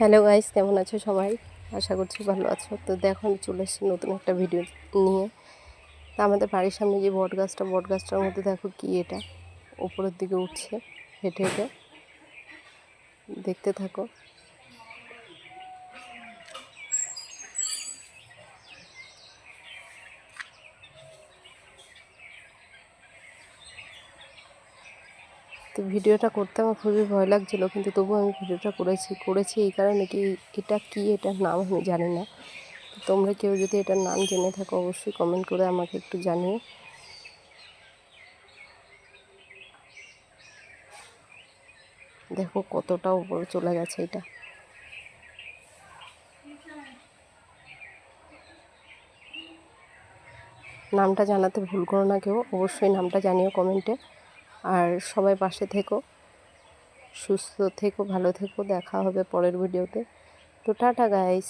Hello guys, কেমন আছো সবাই? আশা করছি ভালো আছো। তো দেখো, আমি চলে এসেছি নতুন একটা ভিডিও নিয়ে। তা আমাদের বাড়ির সামনে যে বট গাছটা, বট গাছটার মধ্যে দেখো কী এটা? উপরের দিকে উঠছে হেঁটে হেঁটে। দেখতে থাকো। তো ভিডিওটা করতে আমার খুবই ভয় লাগছিল, কিন্তু তবুও আমি ভিডিওটা করেছি করেছি এই কারণে কি, এটা কি, এটার নাম আমি জানি না। তোমরা কেউ যদি এটার নাম জেনে থাকো, অবশ্যই কমেন্ট করে আমাকে একটু জানিও। দেখো কতটা উপরে চলে গেছে এটা। নামটা জানাতে ভুল করো না কেউ, অবশ্যই নামটা জানিও কমেন্টে আর সবাই পাশে থেকো। সুস্থ থেকো, ভালো থেকো। দেখা হবে পরের ভিডিওতে। তো টাটা গাইস